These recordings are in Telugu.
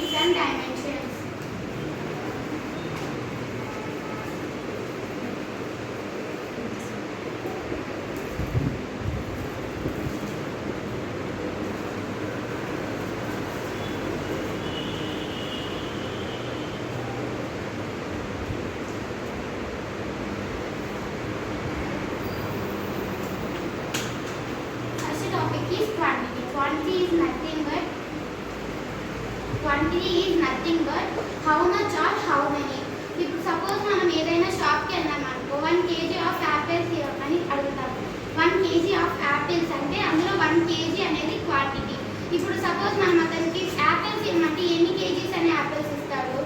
units dimensions. Topic is. Quantity is nothing quantity is nothing but how much or how many ఇప్పుడు సపోజ్ మనం ఏదైనా షాప్కి వెళ్ళాం అనుకో వన్ కేజీ ఆఫ్ యాపిల్స్ అని అడుగుతాం. వన్ కేజీ ఆఫ్ యాపిల్స్ అంటే అందులో వన్ కేజీ అనేది క్వాంటిటీ ఇప్పుడు సపోజ్ మనం అతనికి యాపిల్స్ ఇవ్వమంటే ఎన్ని కేజీస్ అనే యాపిల్స్ ఇస్తాడు?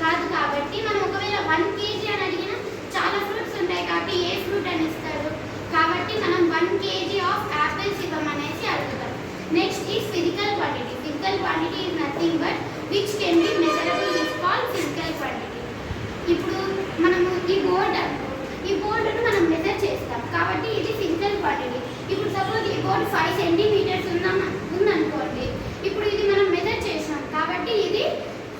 కాదు కాబట్టి మనం ఒకవేళ వన్ కేజీ అని అడిగినా చాలా ఫ్రూట్స్ ఉంటాయి కాబట్టి ఏ ఫ్రూట్ అని ఇస్తాడు? కాబట్టి మనం one K G of apples ఇవ్వమనేసి అడుగుతాం. Next is physical quantity physical quantity is nothing but which can be measurable is call physical quantity ఇప్పుడు మనము ఈ బోర్డ్ అనుకో ఈ బోర్డును మనం మెజర్ చేస్తాం. కాబట్టి ఇది ఫిజికల్ క్వాంటిటీ ఇప్పుడు సపోజ్ ఈ బోర్డు ఫైవ్ సెంటీమీటర్స్ ఉందా ఉందనుకోండి. ఇప్పుడు ఇది మనం మెజర్ చేసాం కాబట్టి ఇది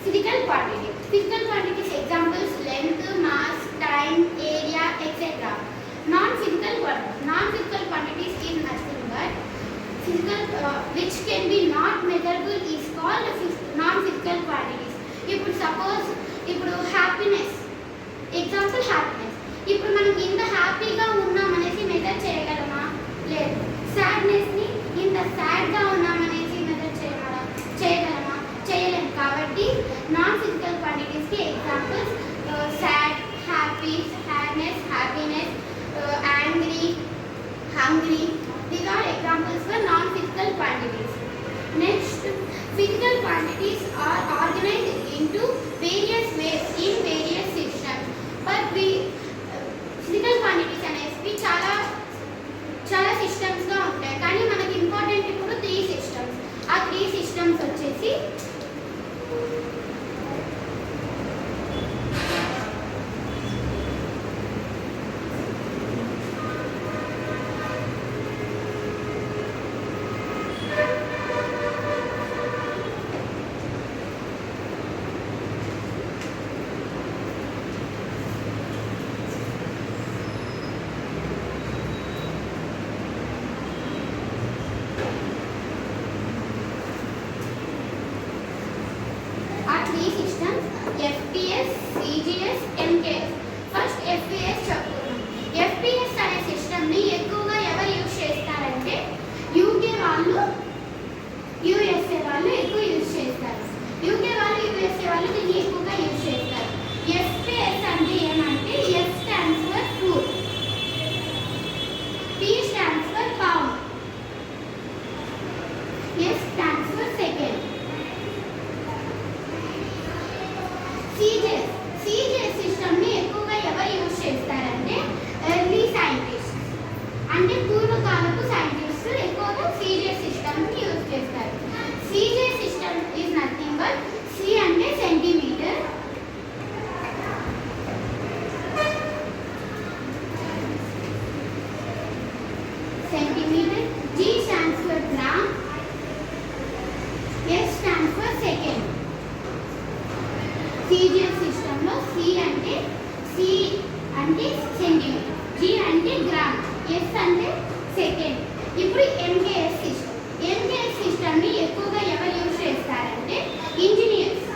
physical quantity physical quantities examples length mass time area etcetera non physical non physical quantities is nothing but physical uh, which can be not measurable is called physical quantities. ఇప్పుడు సపోజ్ ఇప్పుడు హ్యాపీనెస్ ఎగ్జాంపుల్ హ్యాపీనెస్ ఇప్పుడు మనం ఇంత హ్యాపీగా ఉన్నాం అనేసి మెజర్ చేయగలమా? లేదు. సాడ్నెస్ని ఇంత సాడ్గా ఉన్నాం అనేసి మెజర్ చేయగలమా చేయగలమా? చేయలేము కాబట్టి non physical క్వాంటిటీస్కి examples sad happy sadness happiness angry hungry These are examples for non physical quantities next physical quantities are organise F P S C G S M K S C G S సిస్టంలో సి అంటే సి అంటే సెంటీమీటర్ జి అంటే గ్రామ్ ఎస్ అంటే సెకండ్. ఇప్పుడు M K S system M K S సిస్టమ్ని ఎక్కువగా ఎవరు యూజ్ చేస్తారంటే ఇంజనీర్స్.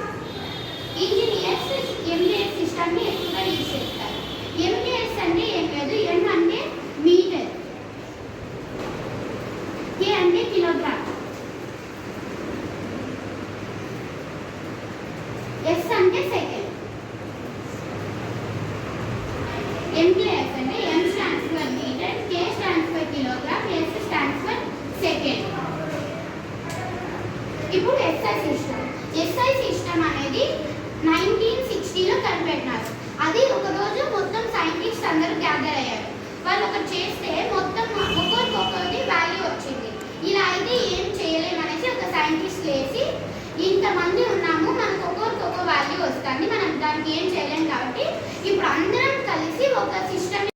ఇంజనీర్స్ ఎంకేఎస్ సిస్టమ్ని వాళ్ళు ఒకటి చేస్తే మొత్తం ఒక్కొక్కరికి ఒక్కొక్కది వాల్యూ వచ్చింది. ఇలా అయితే ఏం చేయలేమనేసి ఒక సైంటిస్ట్ లేచి ఇంతమంది ఉన్నాము మనకు ఒక్కొక్కరికి ఒక్కో వాల్యూ వస్తుంది. మనం దానికి ఏం చేయలేం కాబట్టి ఇప్పుడు అందరం కలిసి ఒక సిస్టమ్